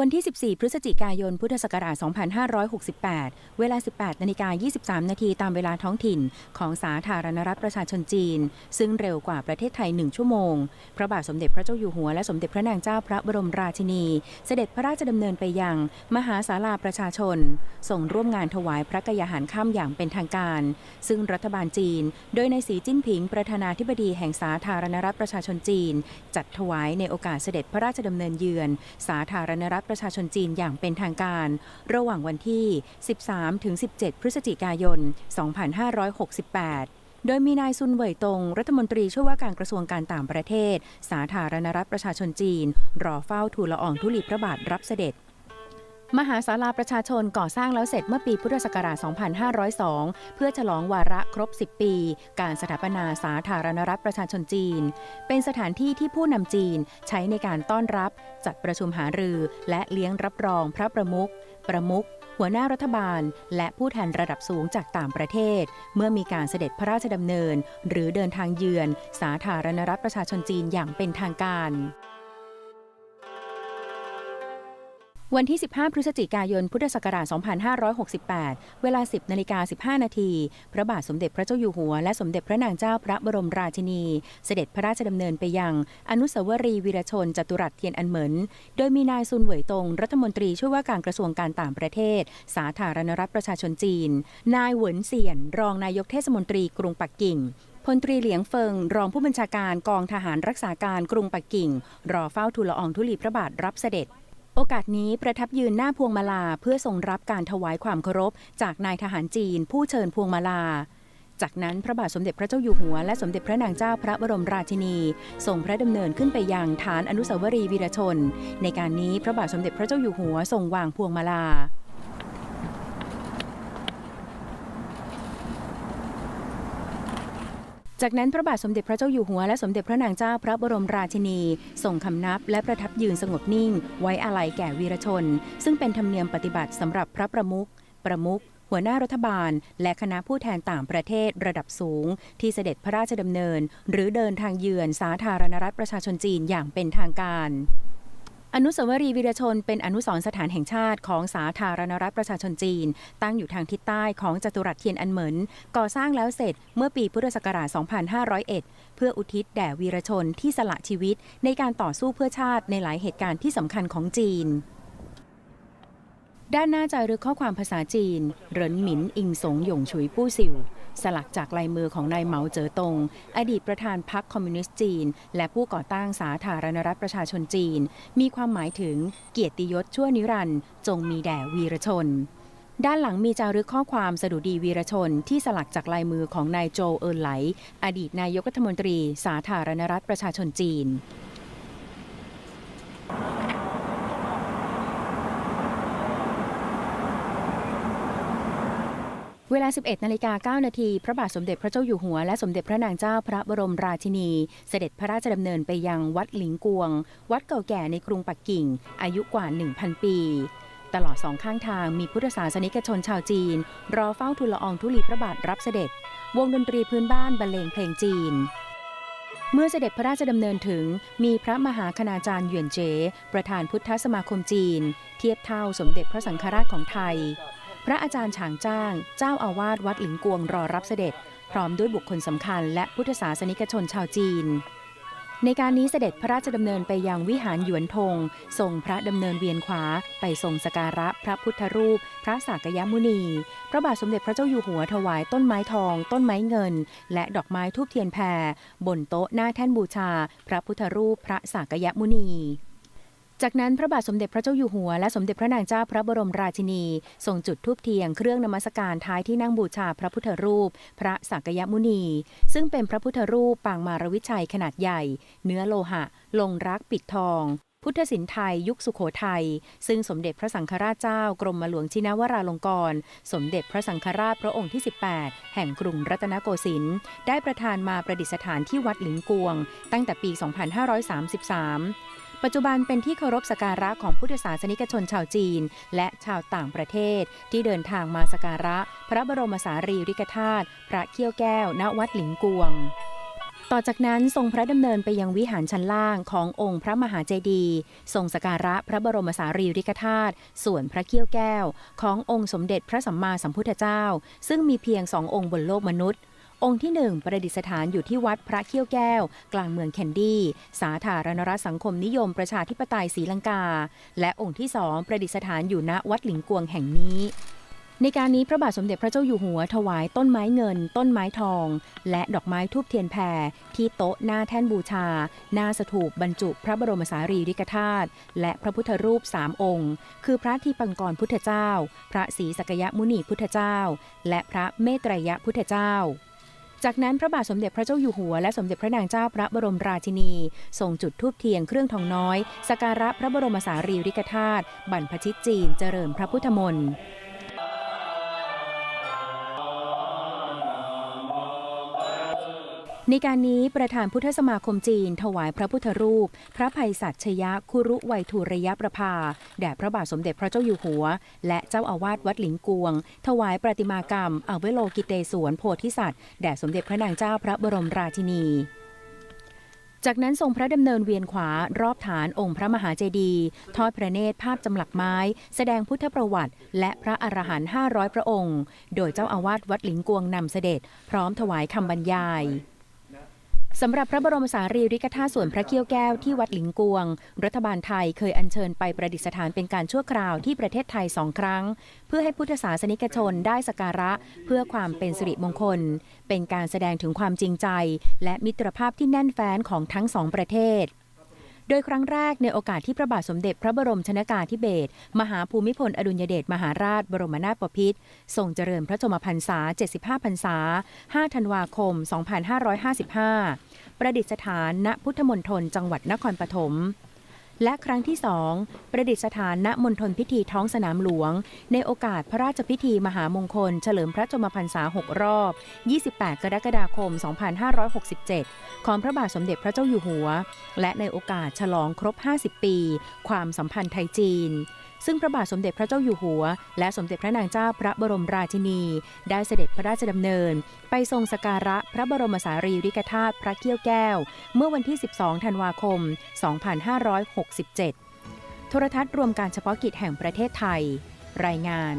วันที่ 14 พฤศจิกายน พุทธศักราช 2568 เวลา 18 นาฬิกา 23 นาทีตามเวลาท้องถิ่น ของสาธารณรัฐประชาชนจีน ซึ่งเร็วกว่าประเทศไทย 1 ชั่วโมง พระบาทสมเด็จพระเจ้าอยู่หัว และสมเด็จพระนางเจ้าพระบรมราชินี เสด็จพระราชดำเนินไปยัง มหาศาลาประชาชน ส่งร่วมงานถวายพระกยาหารค่ำอย่างเป็นทางการ ซึ่งรัฐบาลจีน โดยในายสีจิ้นผิง ประธานาธิบดีแห่งสาธารณรัฐประชาชนจีน จัดถวายในโอกาสเสด็จพระราชดำเนินเยือน สาธารณรัฐประชาชนจีนอย่างเป็นทางการ ระหว่างวันที่ 13-17 พฤศจิกายน 2568โดยมีนายซุนเหวยตง รัฐมนตรีช่วยว่าการกระทรวงการต่างประเทศ สาธารณรัฐประชาชนจีน รอเฝ้าทูลละอองธุลีพระบาทรับเสด็จ มหาศาลาประชาชนก่อสร้างแล้วเสร็จเมื่อปีพุทธศักราช 2502 เพื่อฉลองวาระครบ 10 ปี การสถาปนาสาธารณรัฐประชาชนจีน เป็นสถานที่ที่ผู้นำจีนใช้ในการต้อนรับ จัดประชุมหารือ และเลี้ยงรับรองพระประมุข ประมุขหัวหน้ารัฐบาล และผู้แทนระดับสูงจากต่างประเทศ เมื่อมีการเสด็จพระราชดำเนิน หรือเดินทางเยือน สาธารณรัฐประชาชนจีนอย่างเป็นทางการ วันที่ 15 พฤศจิกายน พุทธศักราช 2568 เวลา 10นาฬิกา15 นาที พระบาทสมเด็จพระเจ้าอยู่หัว และสมเด็จพระนางเจ้าพระบรมราชินี เสด็จพระราชดำเนินไปยัง อนุสาวรีย์วีรชน จตุรัสเทียนอันเหมิน โดยมีนายซุนเหวยตง รัฐมนตรีช่วยว่าการกระทรวงการต่างประเทศ สาธารณรัฐประชาชนจีน นายเหวินเซียน รองนายกเทศมนตรีกรุงปักกิ่งพลตรีเหลียงเฟิง รองผู้บัญชาการกองทหารรักษาการกรุงปักกิ่ง รอเฝ้าทูลละอองธุลีพระบาทรับเสด็จ โอกาสนี้ประทับยืนหน้าพวงมาลาเพื่อทรงรับการถวายความเคารพ จากนายทหารจีน ผู้เชิญพวงมาลา จากนั้นพระบาทสมเด็จพระเจ้าอยู่หัว และสมเด็จพระนางเจ้าพระบรมราชินีทรงพระดำเนินขึ้นไปยังฐานอนุสาวรีย์วีรชน ในการนี้พระบาทสมเด็จพระเจ้าอยู่หัวทรงวางพวงมาลา จากนั้นพระบาทสมเด็จพระเจ้าอยู่หัวและสมเด็จพระนางเจ้าพระบรมราชินี ส่งคำนับและประทับยืนสงบนิ่ง ไว้อาลัยแก่วีรชน ซึ่งเป็นธรรมเนียมปฏิบัติสำหรับพระประมุขประมุขหัวหน้ารัฐบาล และคณะผู้แทนต่างประเทศระดับสูง ที่เสด็จพระราชดำเนิน หรือเดินทางเยือนสาธารณรัฐประชาชนจีนอย่างเป็นทางการ อนุสาวรีย์วีรชนเป็นอนุสรณ์สถานแห่งชาติของสาธารณรัฐประชาชนจีน ตั้งอยู่ทางทิศใต้ของจัตุรัสเทียนอันเหมินก่อสร้างแล้วเสร็จเมื่อปีพุทธศักราช 2501 เพื่ออุทิศแด่วีรชนที่สละชีวิตในการต่อสู้เพื่อชาติในหลายเหตุการณ์ที่สำคัญของจีน ด้านหน้าจารึกข้อความภาษาจีน เหรินหมินอิงสงหยงฉุยปู้ซิว สลักจากลายมือของนายเหมาเจ๋อตง อดีตประธานพรรคคอมมิวนิสต์จีน และผู้ก่อตั้งสาธารณรัฐประชาชนจีน มีความหมายถึงเกียรติยศชั่วนิรันดร์จงมีแด่วีรชนด้านหลังมีจารึกข้อความสดุดีวีรชน ที่สลักจากลายมือของนายโจเอินไหล อดีตนายกรัฐมนตรี สาธารณรัฐประชาชนจีน เวลา 11นาฬิกา9นาที พระบาทสมเด็จพระเจ้าอยู่หัว และสมเด็จพระนางเจ้าพระบรมราชินี เสด็จพระราชดำเนินไปยังวัดหลิงกวง วัดเก่าแก่ในกรุงปักกิ่ง อายุกว่า 1,000 ปี ตลอดสองข้างทางมีพุทธศาสนิกชนชาวจีน รอเฝ้าทูลละอองธุลีพระบาทรับเสด็จ วงดนตรีพื้นบ้านบรรเลงเพลงจีนเมื่อเสด็จพระราชดำเนินถึง มีพระมหาคณาจารย์หยวนเจ ประธานพุทธสมาคมจีน เทียบเท่าสมเด็จพระสังฆราชของไทย พระอาจารย์ฉางจ้าง เจ้าอาวาสวัดหลิงกวงรอรับเสด็จ พร้อมด้วยบุคคลสำคัญ และพุทธศาสนิกชนชาวจีน ในการนี้เสด็จพระราชดำเนินไปยังวิหารหยวนทงทรงพระดำเนินเวียนขวา ไปทรงสการะพระพุทธรูป พระสากยมุนี พระบาทสมเด็จพระเจ้าอยู่หัวถวายต้นไม้ทอง ต้นไม้เงิน และดอกไม้ทูบเทียนแพรบนโต๊ะหน้าแท่นบูชา พระพุทธรูป พระสากยมุนี จากนั้นพระบาทสมเด็จพระเจ้าอยู่หัวและสมเด็จพระนางเจ้าพระบรมราชินีทรงจุดธูปเทียนเครื่องนมัสการท้ายที่นั่งบูชาพระพุทธรูป พระสักยมุนี ซึ่งเป็นพระพุทธรูปปางมารวิชัยขนาดใหญ่ เนื้อโลหะ ลงรักปิดทอง พุทธศิลป์ไทยยุคสุโขทัยซึ่งสมเด็จพระสังฆราชเจ้ากรมหลวงชินวราลงกรณ์สมเด็จพระสังฆราชพระองค์ที่ 18 แห่งกรุงรัตนโกสินทร์ได้ประทานมาประดิษฐานที่วัดหลิงกวง ตั้งแต่ปี 2533 ปัจจุบันเป็นที่เคารพสักการะของพุทธศาสนิกชนชาวจีน และชาวต่างประเทศ ที่เดินทางมาสักการะ พระบรมสารีริกธาตุพระเขี้ยวแก้ว ณวัดหลิงกวง ต่อจากนั้นทรงพระดำเนินไปยังวิหารชั้นล่างขององค์พระมหาเจดีย์ทรงสกการะพระบรมสารีริกธาตุส่วนพระเขี้ยวแก้ว ขององค์สมเด็จพระสัมมาสัมพุทธเจ้า ซึ่งมีเพียงสององค์บนโลกมนุษย์ องค์ที่หนึ่งประดิษฐานอยู่ที่วัดพระเขี้ยวแก้ว กลางเมืองแคนดี้ สาธารณรัฐสังคมนิยมประชาธิปไตยศรีลังกา และองค์ที่สองประดิษฐานอยู่ณวัดหลิงกวงแห่งนี้ในการนี้พระบาทสมเด็จพระเจ้าอยู่หัวถวายต้นไม้เงิน ต้นไม้ทอง และดอกไม้ทูบเทียนแผ่ที่โต๊ะหน้าแท่นบูชา หน้าสถูปบรรจุพระบรมสารีริกธาตุและพระพุทธรูปสามองค์ คือพระทีปังกรพุทธเจ้า พระศรีสกยมุนีพุทธเจ้า และพระเมตไตรยพุทธเจ้า จากนั้นพระบาทสมเด็จพระเจ้าอยู่หัวและสมเด็จพระนางเจ้าพระบรมราชินีทรงจุดธูปเทียนเครื่องทองน้อยสกการะพระบรมสารีริกธาตุบรรพชิตจีนเจริญพระพุทธมนต์ ในการนี้ประธานพุทธสมาคมจีน ถวายพระพุทธรูป พระภัยสัชยคุรุไวยทูรยประภาแด่พระบาทสมเด็จพระเจ้าอยู่หัว และเจ้าอาวาสวัดหลิงกวง ถวายประติมากรรมอเวโลกิเตศวนโพธิสัตว์แด่สมเด็จพระนางเจ้าพระบรมราชินีจากนั้นทรงพระดำเนินเวียนขวารอบฐานองค์พระมหาเจดีย์ทอดพระเนตรภาพจำหลักไม้ แสดงพุทธประวัติ และพระอรหันต์500 พระองค์ โดยเจ้าอาวาสวัดหลิงกวงนำเสด็จ พร้อมถวายคำบรรยาย สำหรับพระบรมสารีริกธาตุส่วนพระเกี้ยวแก้วที่วัดหลิงกวง รัฐบาลไทยเคยอัญเชิญไปประดิษฐานเป็นการชั่วคราวที่ประเทศไทยสองครั้ง เพื่อให้พุทธศาสนิกชนได้สักการะเพื่อความเป็นสิริมงคล เป็นการแสดงถึงความจริงใจ และมิตรภาพที่แน่นแฟ้นของทั้งสองประเทศ โดยครั้งแรกในโอกาสที่พระบาทสมเด็จพระบรมชนากาธิเบศรมหาภูมิพลอดุลยเดชมหาราชบรมนาถบพิตรทรงเจริญพระชมพรรษา 75 พรรษา 5 ธันวาคม 2555 ประดิษฐานณพุทธมณฑลจังหวัดนครปฐม และครั้งที่สองประดิษฐานณมณฑลพิธีท้องสนามหลวง ในโอกาสพระราชพิธีมหามงคล เฉลิมพระชมพรรษา 6 รอบ 28 กรกฎาคม 2567 ของพระบาทสมเด็จพระเจ้าอยู่หัว และในโอกาสฉลองครบ 50 ปี ความสัมพันธ์ไทยจีน ซึ่งพระบาทสมเด็จพระเจ้าอยู่หัว และสมเด็จพระนางเจ้าพระบรมราชินี ได้เสด็จพระราชดำเนิน ไปทรงสการะพระบรมสารีริกธาตุพระเกี้ยวแก้ว เมื่อวันที่ 12 ธันวาคม 2567 โทรทัศน์รวมการเฉพาะกิจแห่งประเทศไทย รายงาน